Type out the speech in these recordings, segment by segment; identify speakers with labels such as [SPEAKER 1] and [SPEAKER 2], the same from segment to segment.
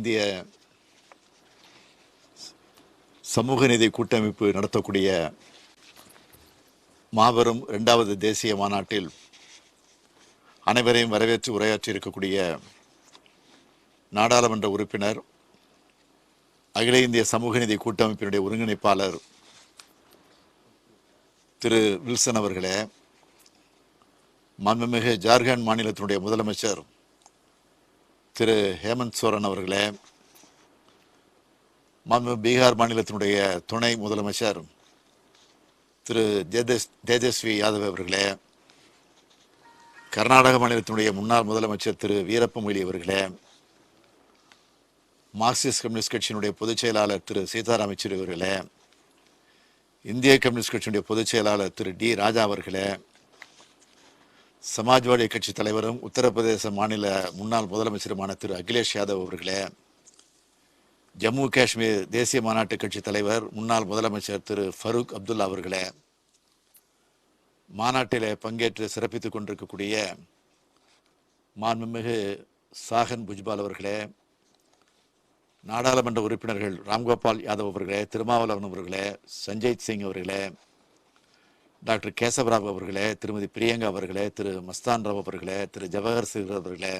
[SPEAKER 1] இந்திய சமூக நீதி கூட்டமைப்பு நடத்தக்கூடிய மாபெரும் இரண்டாவது தேசிய மாநாட்டில் அனைவரையும் வரவேற்று உரையாற்றி இருக்கக்கூடிய நாடாளுமன்ற உறுப்பினர் அகில இந்திய சமூக நீதி கூட்டமைப்பினுடைய ஒருங்கிணைப்பாளர் திரு வில்சன் அவர்களே மாண்புமிகு ஜார்க்கண்ட் மாநிலத்தினுடைய முதலமைச்சர் திரு ஹேமந்த் சோரன் அவர்களே பீகார் மாநிலத்தினுடைய துணை முதலமைச்சர் திரு தேஜஸ் தேஜஸ்வி யாதவ் அவர்களே கர்நாடக மாநிலத்தினுடைய முன்னாள் முதலமைச்சர் திரு வீரப்ப மொய்லி அவர்களே மார்க்சிஸ்ட் கம்யூனிஸ்ட் கட்சியினுடைய பொதுச் செயலாளர் திரு சீதாராம் யெச்சூரி அவர்களே இந்திய கம்யூனிஸ்ட் கட்சியினுடைய பொதுச் செயலாளர் திரு டி ராஜா அவர்களே சமாஜ்வாடி கட்சி தலைவரும் உத்தரப்பிரதேச மாநில முன்னாள் முதலமைச்சருமான திரு அகிலேஷ் யாதவ் அவர்களே ஜம்மு காஷ்மீர் தேசிய மாநாட்டு கட்சி தலைவர் முன்னாள் முதலமைச்சர் திரு ஃபரூக் அப்துல்லா அவர்களே மாநாட்டில் பங்கேற்று சிறப்பித்துக் கொண்டிருக்கக்கூடிய மாண்புமிகு சாகன் புஜ்பால் அவர்களே நாடாளுமன்ற உறுப்பினர்கள் ராம்கோபால் யாதவ் அவர்களே திருமாவளவன் அவர்களே சஞ்சய் சிங் அவர்களே டாக்டர் கேசவராவ் அவர்களே திருமதி பிரியங்கா அவர்களே திரு மஸ்தான் ராவ் அவர்களே திரு ஜவஹர் சிங் அவர்களே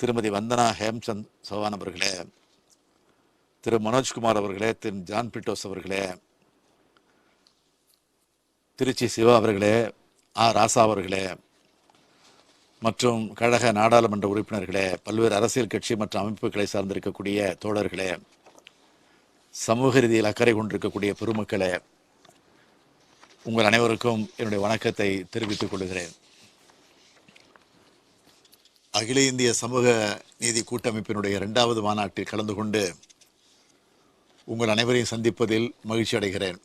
[SPEAKER 1] திருமதி வந்தனா ஹேம்சந்த் சௌஹான் அவர்களே திரு மனோஜ்குமார் அவர்களே திரு ஜான் பிட்டோஸ் அவர்களே திருச்சி சிவா அவர்களே ஆ ராசா அவர்களே மற்றும் கழக நாடாளுமன்ற உறுப்பினர்களே பல்வேறு அரசியல் கட்சி மற்றும் அமைப்புகளை சார்ந்திருக்கக்கூடிய தோழர்களே சமூக ரீதியில் அக்கறை கொண்டிருக்கக்கூடிய பெருமக்களே உங்கள் அனைவருக்கும் என்னுடைய வணக்கத்தை தெரிவித்துக் கொள்கிறேன். அகில இந்திய சமூக நீதி கூட்டமைப்பினுடைய இரண்டாவது மாநாட்டில் கலந்து கொண்டு உங்கள் அனைவரையும் சந்திப்பதில் மகிழ்ச்சி அடைகிறேன்.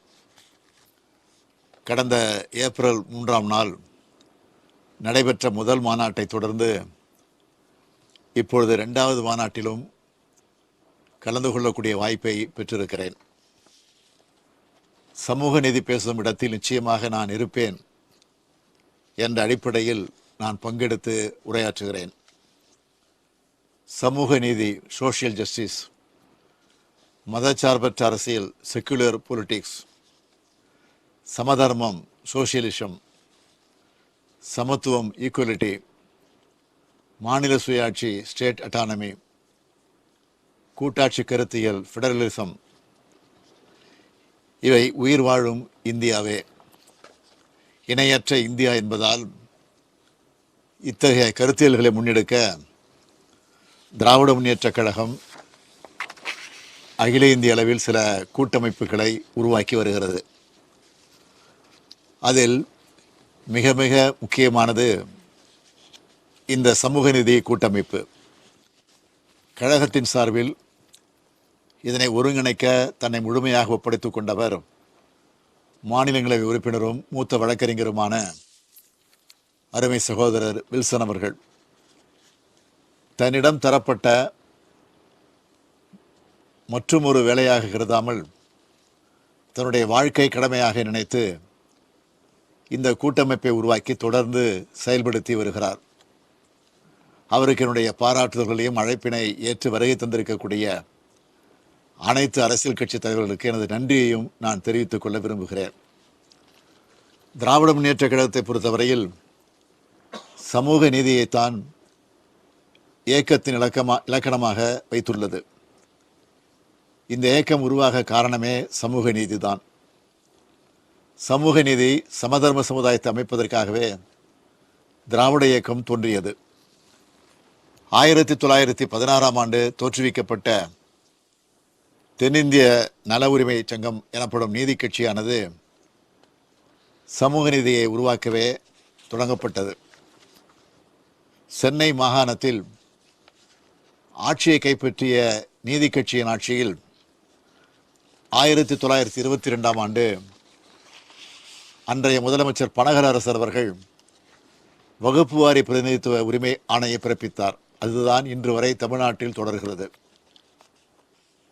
[SPEAKER 1] கடந்த ஏப்ரல் மூன்றாம் நாள் நடைபெற்ற முதல் மாநாட்டை தொடர்ந்து இப்பொழுது இரண்டாவது மாநாட்டிலும் கலந்து கொள்ளக்கூடிய வாய்ப்பை பெற்றிருக்கிறேன். சமூக நீதி பேசும் இடத்தில் நிச்சயமாக நான் இருப்பேன் என்ற அடிப்படையில் நான் பங்கெடுத்து உரையாற்றுகிறேன். சமூக நீதி சோஷியல் ஜஸ்டிஸ் மதச்சார்பற்ற அரசியல் செக்குலர் பொலிட்டிக்ஸ் சமதர்மம் சோஷியலிசம் சமத்துவம் ஈக்குவலிட்டி மாநில சுயாட்சி ஸ்டேட் அட்டானமி கூட்டாட்சி கருத்தியல் ஃபெடரலிசம் இவை உயிர் வாழும் இந்தியாவே. இணையற்ற இந்தியா என்பதால் இத்தகைய கருத்தியல்களை முன்னெடுக்க திராவிட முன்னேற்றக் கழகம் அகில இந்திய அளவில் சில கூட்டமைப்புகளை உருவாக்கி வருகிறது. அதில் மிக மிக முக்கியமானது இந்த சமூக நிதி கூட்டமைப்பு. கழகத்தின் சார்பில் இதனை ஒருங்கிணைக்க தன்னை முழுமையாக ஒப்படைத்துக் கொண்டவர் மாநிலங்களவை உறுப்பினரும் மூத்த வழக்கறிஞருமான அருமை சகோதரர் வில்சன் அவர்கள். தன்னிடம் தரப்பட்ட மற்றும் ஒரு வேலையாக கருதாமல் தன்னுடைய வாழ்க்கை கடமையாக நினைத்து இந்த கூட்டமைப்பை உருவாக்கி தொடர்ந்து செயல்படுத்தி வருகிறார். அவருக்கு என்னுடைய பாராட்டுதல்களையும் அழைப்பினை ஏற்று வருகை தந்திருக்கக்கூடிய அனைத்து அரசியல் கட்சி தலைவர்களுக்கு எனது நன்றியையும் நான் தெரிவித்துக் கொள்ள விரும்புகிறேன். திராவிட முன்னேற்ற கழகத்தை பொறுத்தவரையில் சமூக நீதியைத்தான் இயக்கத்தின் இலக்கமா இலக்கணமாக வைத்துள்ளது. இந்த இயக்கம் உருவாக காரணமே சமூக நீதிதான். சமூக நீதி சமதர்ம சமுதாயத்தை அமைப்பதற்காகவே திராவிட இயக்கம் தோன்றியது. ஆயிரத்தி தொள்ளாயிரத்தி பதினாறாம் ஆண்டு தோற்றுவிக்கப்பட்ட தென்னிந்திய நல உரிமை சங்கம் எனப்படும் நீதி கட்சியானது சமூக நீதியை உருவாக்கவே தொடங்கப்பட்டது. சென்னை மாகாணத்தில் ஆட்சியை கைப்பற்றிய நீதி கட்சியின் ஆட்சியில் ஆயிரத்தி தொள்ளாயிரத்தி இருபத்தி ரெண்டாம் ஆண்டு அன்றைய முதலமைச்சர் பனகர அரசர் அவர்கள் வகுப்பு வாரி பிரதிநிதித்துவ உரிமை ஆணையை பிறப்பித்தார். அதுதான் இன்று வரை தமிழ்நாட்டில் தொடர்கிறது.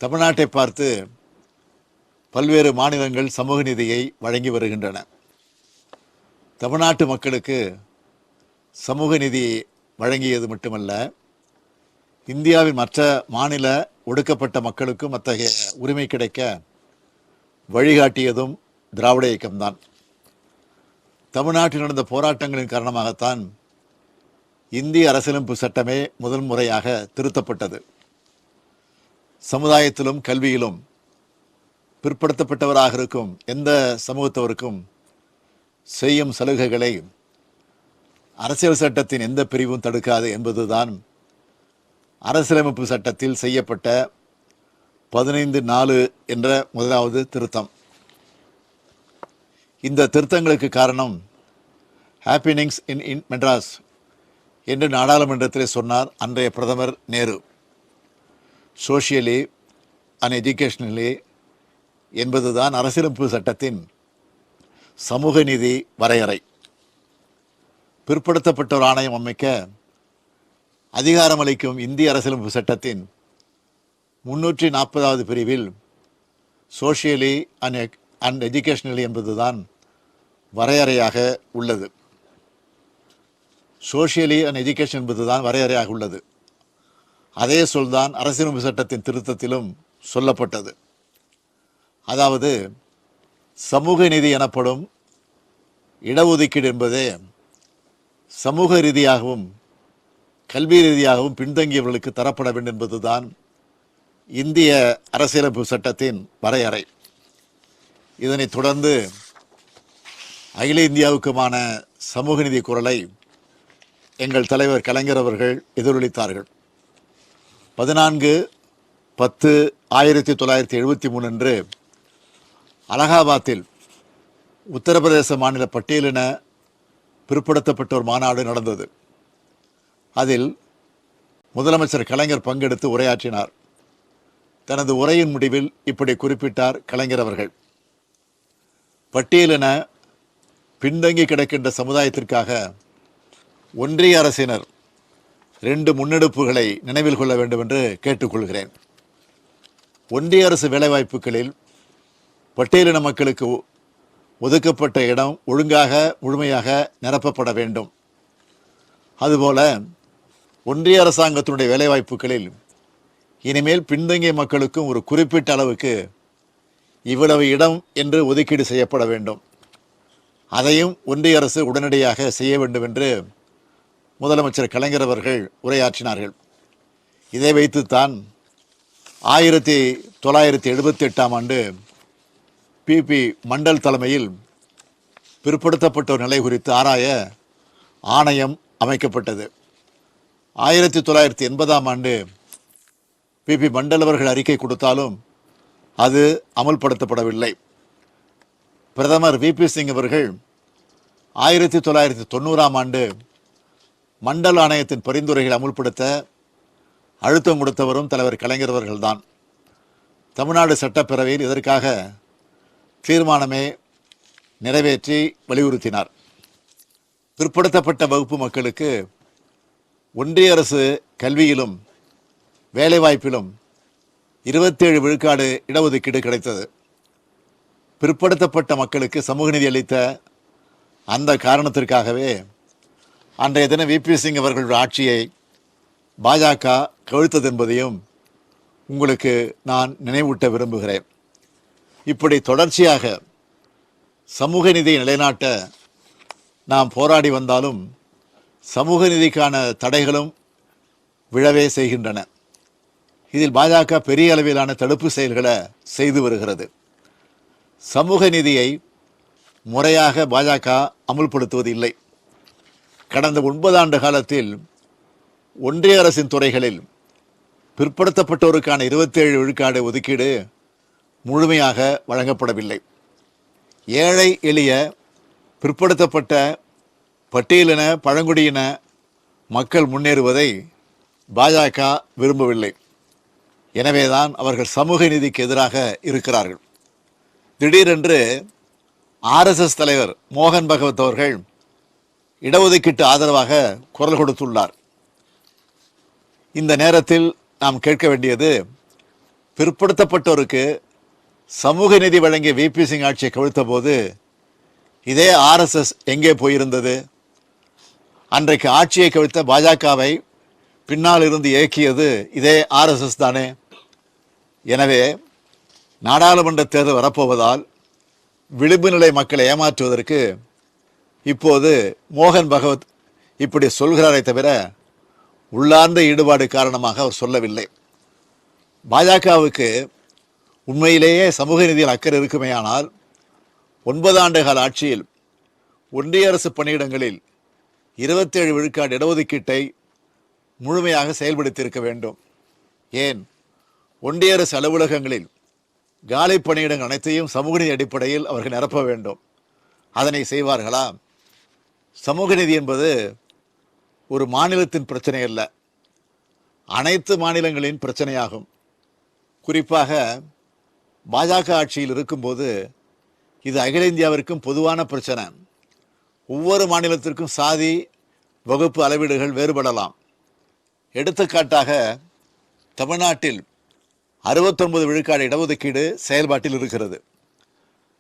[SPEAKER 1] தமிழ்நாட்டை பார்த்து பல்வேறு மாநிலங்கள் சமூக நிதியை வழங்கி வருகின்றன. தமிழ்நாட்டு மக்களுக்கு சமூக நிதி வழங்கியது மட்டுமல்ல இந்தியாவின் மற்ற மாநில ஒடுக்கப்பட்ட மக்களுக்கும் அத்தகைய உரிமை கிடைக்க வழிகாட்டியதும் திராவிட இயக்கம்தான். தமிழ்நாட்டில் நடந்த போராட்டங்களின் காரணமாகத்தான் இந்திய அரசியலமைப்பு சட்டமே முதல் முறையாக திருத்தப்பட்டது. சமுதாயத்திலும் கல்வியிலும் பிற்படுத்தப்பட்டவராக இருக்கும் எந்த சமூகத்தவருக்கும் செய்யும் சலுகைகளை அரசியல் சட்டத்தின் எந்த பிரிவும் தடுக்காது என்பதுதான் அரசியலமைப்பு சட்டத்தில் செய்யப்பட்ட பதினைந்து நாலு என்ற முதலாவது திருத்தம். இந்த திருத்தங்களுக்கு காரணம் ஹாப்பினிங்ஸ் இன் இன் மெட்ராஸ் என்று நாடாளுமன்றத்தில் சொன்னார் அன்றைய பிரதமர் நேரு. சோஷியலி அண்ட் எஜுகேஷ்னலி என்பதுதான் அரசியலமைப்பு சட்டத்தின் சமூக நீதி வரையறை. பிற்படுத்தப்பட்டோர் ஆணையம் அமைக்க அதிகாரமளிக்கும் இந்திய அரசியலமைப்பு சட்டத்தின் முன்னூற்றி நாற்பதாவது பிரிவில் சோஷியலி அண்ட் அண்ட் எஜுகேஷ்னலி என்பதுதான் வரையறையாக உள்ளது. சோஷியலி அண்ட் எஜுகேஷன் என்பதுதான் வரையறையாக உள்ளது. அதே சொல்தான் அரசியலமைப்பு சட்டத்தின் திருத்தத்திலும் சொல்லப்பட்டது. அதாவது சமூக நிதி எனப்படும் இடஒதுக்கீடு என்பதே சமூக ரீதியாகவும் கல்வி ரீதியாகவும் பின்தங்கியவர்களுக்கு தரப்பட வேண்டும் என்பதுதான் இந்திய அரசியலமைப்பு சட்டத்தின் வரையறை. இதனைத் தொடர்ந்து அகில இந்தியாவுக்குமான சமூக நீதி குரலை எங்கள் தலைவர் கலைஞர் அவர்கள் எதிரொலித்தார்கள். பதினான்கு பத்து ஆயிரத்தி தொள்ளாயிரத்தி எழுபத்தி மூணு அன்று அலகாபாத்தில் உத்தரப்பிரதேச மாநில பட்டியலின பிற்படுத்தப்பட்ட ஒரு மாநாடு நடந்தது. அதில் முதலமைச்சர் கலைஞர் பங்கெடுத்து உரையாற்றினார். தனது உரையின் முடிவில் இப்படி குறிப்பிட்டார் கலைஞர் அவர்கள். பட்டியலின பின்தங்கி கிடக்கின்ற சமுதாயத்திற்காக ஒன்றிய அரசினர் ரெண்டு முன்னெடுப்புகளை நினைவில் கொள்ள வேண்டும் என்று கேட்டுக்கொள்கிறேன். ஒன்றிய அரசு வேலைவாய்ப்புகளில் பட்டியலின மக்களுக்கு ஒ- ஒதுக்கப்பட்ட இடம் ஒழுங்காக முழுமையாக நிரப்பப்பட வேண்டும். அதுபோல ஒன்றிய அரசாங்கத்தினுடைய வேலைவாய்ப்புகளில் இனிமேல் பின்தங்கிய மக்களுக்கும் ஒரு குறிப்பிட்ட அளவுக்கு இவ்வளவு இடம் என்று ஒதுக்கீடு செய்யப்பட வேண்டும். அதையும் ஒன்றிய அரசு உடனடியாக செய்ய வேண்டும் என்று முதலமைச்சர் கலைஞர் அவர்கள் உரையாற்றினார்கள். இதை வைத்துத்தான் ஆயிரத்தி தொள்ளாயிரத்தி எழுபத்தி எட்டாம் ஆண்டு பிபி மண்டல் தலைமையில் பிற்படுத்தப்பட்டோர் நிலை குறித்து ஆராய ஆணையம் அமைக்கப்பட்டது. ஆயிரத்தி தொள்ளாயிரத்தி எண்பதாம் ஆண்டு பிபி மண்டல் அவர்கள் அறிக்கை கொடுத்தாலும் அது அமல்படுத்தப்படவில்லை. பிரதமர் விபி சிங் அவர்கள் ஆயிரத்தி தொள்ளாயிரத்தி தொண்ணூறாம் ஆண்டு மண்டல் ஆணையத்தின் பரிந்துரைகளை அமுல்படுத்த அழுத்தம் கொடுத்தவரும் தலைவர் கலைஞர் அவர்கள்தான். தமிழ்நாடு சட்டப்பேரவையில் இதற்காக தீர்மானமே நிறைவேற்றி வலியுறுத்தினார். பிற்படுத்தப்பட்ட வகுப்பு மக்களுக்கு ஒன்றிய அரசு கல்வியிலும் வேலைவாய்ப்பிலும் இருபத்தேழு விழுக்காடு இடஒதுக்கீடு கிடைத்தது. பிற்படுத்தப்பட்ட மக்களுக்கு சமூக நிதி அளித்த அந்த காரணத்திற்காகவே அன்றைய தினம் விபி சிங் அவர்களுடைய ஆட்சியை பாஜக கவிழ்த்தது என்பதையும் உங்களுக்கு நான் நினைவூட்ட விரும்புகிறேன். இப்படி தொடர்ச்சியாக சமூக நிதியை நிலைநாட்ட நாம் போராடி வந்தாலும் சமூக நிதிக்கான தடைகளும் விழவே செய்கின்றன. இதில் பாஜக பெரிய அளவிலான தடுப்பு செயல்களை செய்து வருகிறது. சமூக நிதியை முறையாக பாஜக அமுல்படுத்துவது இல்லை கடந்த ஒன்பதாண்டு காலத்தில் ஒன்றிய அரசின் துறைகளில் பிற்படுத்தப்பட்டோருக்கான இருபத்தேழு விழுக்காடு ஒதுக்கீடு முழுமையாக வழங்கப்படவில்லை. ஏழை எளிய பிற்படுத்தப்பட்ட பட்டியலின பழங்குடியின மக்கள் முன்னேறுவதை பாஜக விரும்பவில்லை. எனவேதான் அவர்கள் சமூக நீதிக்கு எதிராக இருக்கிறார்கள். திடீரென்று ஆர்எஸ்எஸ் தலைவர் மோகன் பகவத் அவர்கள் இடஒதுக்கீட்டு ஆதரவாக குரல் கொடுத்துள்ளார். இந்த நேரத்தில் நாம் கேட்க வேண்டியது பிற்படுத்தப்பட்டோருக்கு சமூக நிதி வழங்கிய விபி சிங் ஆட்சியை கவிழ்த்த போது இதே ஆர்எஸ்எஸ் எங்கே போயிருந்தது? அன்றைக்கு ஆட்சியை கவிழ்த்த பாஜகவை பின்னால் இருந்து இயக்கியது இதே ஆர்எஸ்எஸ் தானே. எனவே நாடாளுமன்ற தேர்தல் வரப்போவதால் விளிம்பு நிலை மக்களை ஏமாற்றுவதற்கு இப்போது மோகன் பகவத் இப்படி சொல்கிறாரே தவிர உள்ளார்ந்த ஈடுபாடு காரணமாக அவர் சொல்லவில்லை. பாஜகவுக்கு உண்மையிலேயே சமூக நிதியில் அக்கறை இருக்குமேயானால் ஒன்பது ஆண்டுகால ஆட்சியில் ஒன்றிய அரசு பணியிடங்களில் இருபத்தேழு விழுக்காடு இடஒதுக்கீட்டை முழுமையாக செயல்படுத்தியிருக்க வேண்டும். ஏன்? ஒன்றிய அரசு அலுவலகங்களில் காலி பணியிடங்கள் அனைத்தையும் சமூக நீதி அடிப்படையில் அவர்கள் நிரப்ப வேண்டும். அதனை செய்வார்களா? சமூக நீதி என்பது ஒரு மாநிலத்தின் பிரச்சனை அல்ல. அனைத்து மாநிலங்களின் பிரச்சனையாகும். குறிப்பாக பாஜக ஆட்சியில் இருக்கும்போது இது அகில இந்தியாவிற்கும் பொதுவான பிரச்சனை. ஒவ்வொரு மாநிலத்திற்கும் சாதி வகுப்பு அளவீடுகள் வேறுபடலாம். எடுத்துக்காட்டாக தமிழ்நாட்டில் அறுபத்தொன்பது விழுக்காடு இடஒதுக்கீடு செயல்பாட்டில் இருக்கிறது.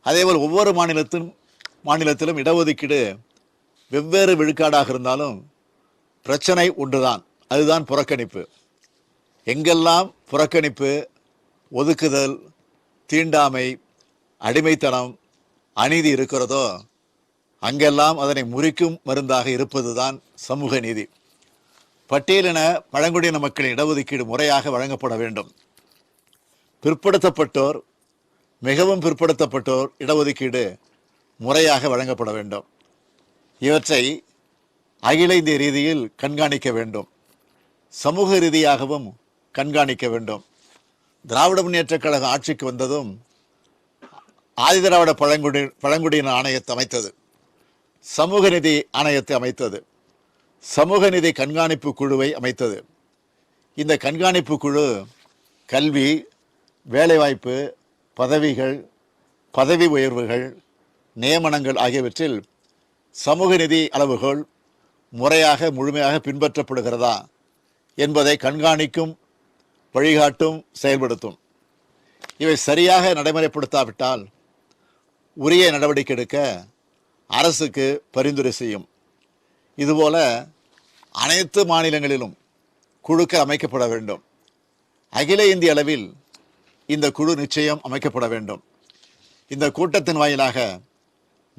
[SPEAKER 1] அதேபோல் ஒவ்வொரு மாநிலத்திலும் மாநிலத்திலும் இடஒதுக்கீடு வெவ்வேறு விழுக்காடாக இருந்தாலும் பிரச்சனை ஒன்றுதான். அதுதான் புறக்கணிப்பு. எங்கெல்லாம் புறக்கணிப்பு ஒதுக்குதல் தீண்டாமை அடிமைத்தனம் அநீதி இருக்கிறதோ அங்கெல்லாம் அதனை முறிக்கும் மருந்தாக இருப்பதுதான் சமூக நீதி. பட்டியலின பழங்குடியின மக்களின் இடஒதுக்கீடு முறையாக வழங்கப்பட வேண்டும். பிற்படுத்தப்பட்டோர் மிகவும் பிற்படுத்தப்பட்டோர் இடஒதுக்கீடு முறையாக வழங்கப்பட வேண்டும். இவற்றை அகில இந்திய ரீதியில் கண்காணிக்க வேண்டும். சமூக ரீதியாகவும் கண்காணிக்க வேண்டும். திராவிட முன்னேற்றக் கழகம் ஆட்சிக்கு வந்ததும் ஆதிதிராவிட பழங்குடி பழங்குடியின ஆணையத்தை அமைத்தது. சமூக நிதி ஆணையத்தை அமைத்தது. சமூக நிதி கண்காணிப்பு குழுவை அமைத்தது. இந்த கண்காணிப்பு குழு கல்வி வேலைவாய்ப்பு பதவிகள் பதவி உயர்வுகள் நியமனங்கள் ஆகியவற்றில் சமூக நிதி அளவுகள் முறையாக முழுமையாக பின்பற்றப்படுகிறதா என்பதை கண்காணிக்கும் வழிகாட்டும் செயல்படுத்தும். இவை சரியாக நடைமுறைப்படுத்தாவிட்டால் உரிய நடவடிக்கை எடுக்க அரசுக்கு பரிந்துரை செய்யும். இதுபோல அனைத்து மாநிலங்களிலும் குழுக்கள் அமைக்கப்பட வேண்டும். அகில இந்திய அளவில் இந்த குழு நிச்சயம் அமைக்கப்பட வேண்டும். இந்த கூட்டத்தின் வாயிலாக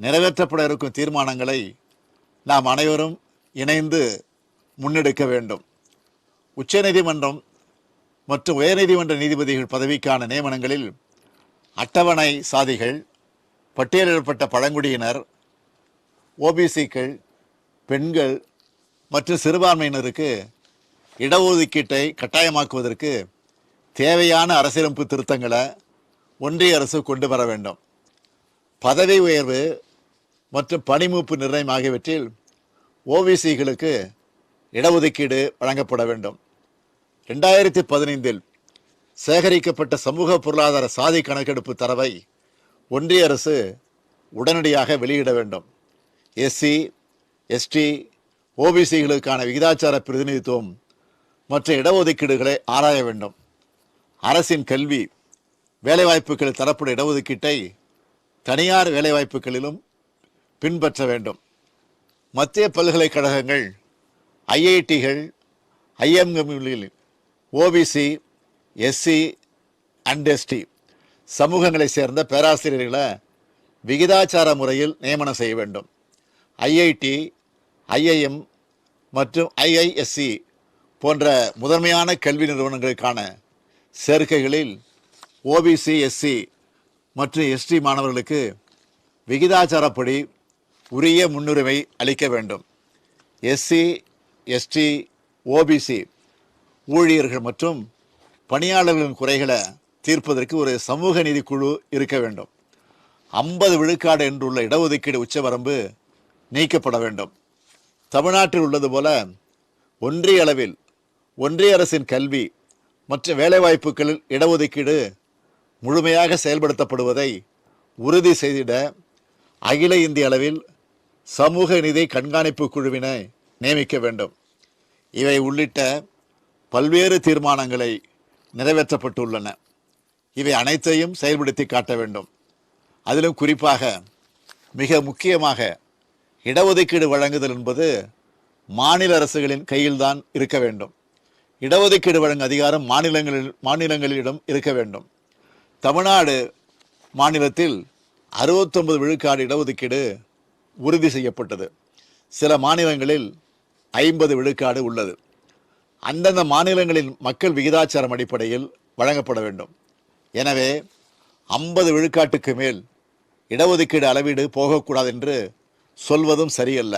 [SPEAKER 1] நிறைவேற்றப்பட இருக்கும் தீர்மானங்களை நாம் அனைவரும் இணைந்து முன்னெடுக்க வேண்டும். உச்சநீதிமன்றம் மற்றும் உயர்நீதிமன்ற நீதிபதிகள் பதவிக்கான நியமனங்களில் அட்டவணை சாதிகள் பட்டியலிடப்பட்ட பழங்குடியினர் ஓபிசிக்கள் பெண்கள் மற்றும் சிறுபான்மையினருக்கு இடஒதுக்கீட்டை கட்டாயமாக்குவதற்கு தேவையான அரசியலமைப்பு திருத்தங்களை ஒன்றிய அரசு கொண்டு வர வேண்டும். பதவி உயர்வு மற்றும் பணிமூப்பு நிர்ணயம் ஆகியவற்றில் ஓபிசிகளுக்கு இடஒதுக்கீடு வழங்கப்பட வேண்டும். ரெண்டாயிரத்தி பதினைந்தில் சேகரிக்கப்பட்ட சமூக பொருளாதார சாதி கணக்கெடுப்பு தரவை ஒன்றிய அரசு உடனடியாக வெளியிட வேண்டும். எஸ்சி எஸ்டி ஓபிசிகளுக்கான விகிதாச்சார பிரதிநிதித்துவம் மற்ற இடஒதுக்கீடுகளை ஆராய வேண்டும். அரசின் கல்வி வேலைவாய்ப்புகள் தரப்படும் இடஒதுக்கீட்டை தனியார் வேலைவாய்ப்புகளிலும் பின்பற்ற வேண்டும். மத்திய பல்கலைக்கழகங்கள் ஐஐடிகள் ஐஎம்களில் ஓபிசி எஸ்சி அண்ட் எஸ்டி சமூகங்களைச் சேர்ந்த பேராசிரியர்களை விகிதாச்சார முறையில் நியமனம் செய்ய வேண்டும். ஐஐடி ஐஐஎம் மற்றும் ஐஐஎஸ்சி போன்ற முதன்மையான கல்வி நிறுவனங்களுக்கான சேர்க்கைகளில் ஓபிசி எஸ்சி மற்றும் எஸ்டி மாணவர்களுக்கு விகிதாச்சாரப்படி உரிய முன்னுரிமை அளிக்க வேண்டும். எஸ்சி எஸ்டி ஓபிசி ஊழியர்கள் மற்றும் பணியாளர்களின் குறைகளை தீர்ப்பதற்கு ஒரு சமூக நீதி குழு இருக்க வேண்டும். ஐம்பது விழுக்காடு என்றுள்ள இடஒதுக்கீடு உச்சவரம்பு நீக்கப்பட வேண்டும். தமிழ்நாட்டில் உள்ளது போல ஒன்றிய அளவில் ஒன்றிய அரசின் கல்வி மற்ற வேலைவாய்ப்புகளில் இடஒதுக்கீடு முழுமையாக செயல்படுத்தப்படுவதை உறுதி செய்திட அகில இந்திய அளவில் சமூக நிதி கண்காணிப்பு குழுவினை நியமிக்க வேண்டும். இவை உள்ளிட்ட பல்வேறு தீர்மானங்களை நிறைவேற்றப்பட்டுள்ளன. இவை அனைத்தையும் செயல்படுத்தி காட்ட வேண்டும். அதிலும் குறிப்பாக மிக முக்கியமாக இடஒதுக்கீடு வழங்குதல் என்பது மாநில அரசுகளின் கையில்தான் இருக்க வேண்டும். இடஒதுக்கீடு வழங்கும் அதிகாரம் மாநிலங்களில் மாநிலங்களிடம் இருக்க வேண்டும். தமிழ்நாடு மாநிலத்தில் அறுபத்தொன்பது விழுக்காடு இடஒதுக்கீடு உறுதி செய்யப்பட்டது. சில மாநிலங்களில் ஐம்பது விழுக்காடு உள்ளது. அந்தந்த மாநிலங்களின் மக்கள் விகிதாச்சாரம் அடிப்படையில் வழங்கப்பட வேண்டும். எனவே ஐம்பது விழுக்காட்டுக்கு மேல் இடஒதுக்கீடு அளவீடு போகக்கூடாது என்று சொல்வதும் சரியல்ல.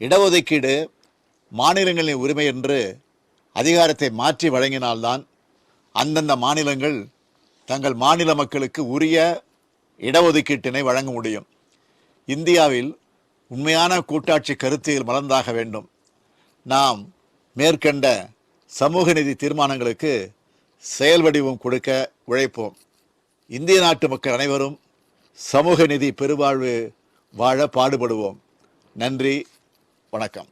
[SPEAKER 1] இடஒதுக்கீடு மாநிலங்களின் உரிமை என்று அதிகாரத்தை மாற்றி வழங்கினால்தான் அந்தந்த மாநிலங்கள் தங்கள் மாநில மக்களுக்கு உரிய இடஒதுக்கீட்டினை வழங்க முடியும். இந்தியாவில் உண்மையான கூட்டாட்சி கருத்தியல் மலர்ந்தாக வேண்டும். நாம் மேற்கண்ட சமூக நிதி தீர்மானங்களுக்கு செயல் வடிவம் கொடுக்க உழைப்போம். இந்திய நாட்டு மக்கள் அனைவரும் சமூக நிதி பெருவாழ்வு வாழ பாடுபடுவோம். நன்றி வணக்கம்.